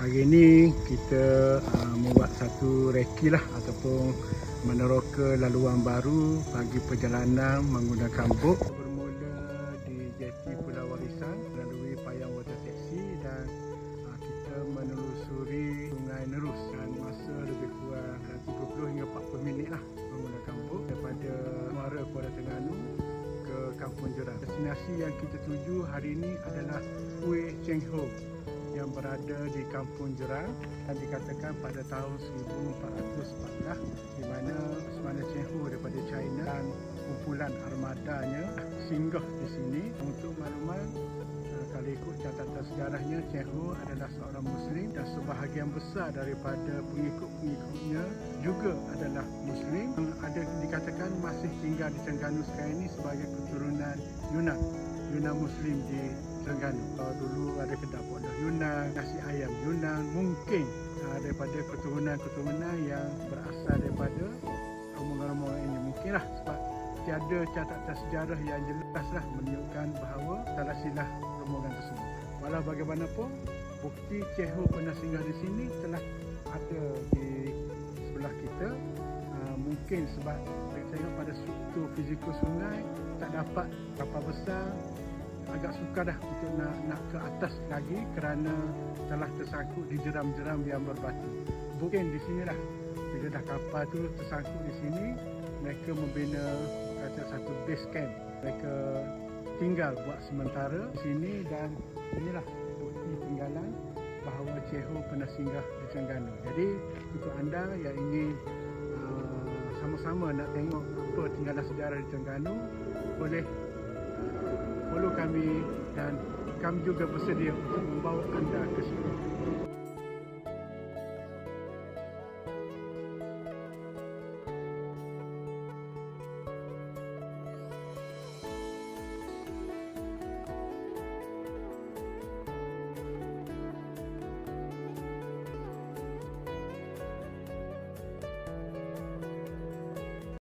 Hari ini kita uh, membuat satu reki lah ataupun meneroka laluan baru bagi perjalanan menggunakan bot. Bermula di jeti Pulau Warisan melalui Payang Water Taxi dan uh, kita menelusuri Sungai Nerus dan masa lebih kurang uh, 30 hingga 40 minit lah menggunakan bot daripada Muara Kuala Terengganu ke Kampung Jerang. Destinasi yang kita tuju hari ini adalah Kueh Cheng Ho yang berada di Kampung Jerang dan dikatakan pada tahun 1414 di mana Semana Ho daripada China dan kumpulan armadanya singgah di sini untuk makluman eh, kalau ikut catatan sejarahnya Ho adalah seorang Muslim dan sebahagian besar daripada pengikut-pengikutnya juga adalah Muslim. Ada dikatakan masih tinggal di Terengganu sekarang ini sebagai keturunan Yunan Yunan Muslim di Terengganu. Kalau dulu ada kedai bodoh Yunan, nasi ayam Yunan, mungkin uh, daripada keturunan-keturunan yang berasal daripada rombongan-rombongan ini. Mungkinlah sebab tiada catatan sejarah yang jelaslah menunjukkan bahawa salah silah rombongan tersebut. Walau bagaimanapun, bukti Ceho pernah singgah di sini telah ada di sebelah kita. Uh, mungkin sebab kita tengok pada struktur fizikal sungai tak dapat kapal besar agak sukar dah untuk nak, nak ke atas lagi kerana telah tersangkut di jeram-jeram yang berbatu. Mungkin di sinilah bila dah kapal tu tersangkut di sini mereka membina kata satu base camp. Mereka tinggal buat sementara di sini dan inilah bukti tinggalan bahawa Ceho pernah singgah di Terengganu. Jadi untuk anda yang ingin uh, sama-sama nak tengok apa tinggalan sejarah di Terengganu boleh follow kami dan kami juga bersedia untuk membawa anda ke sini.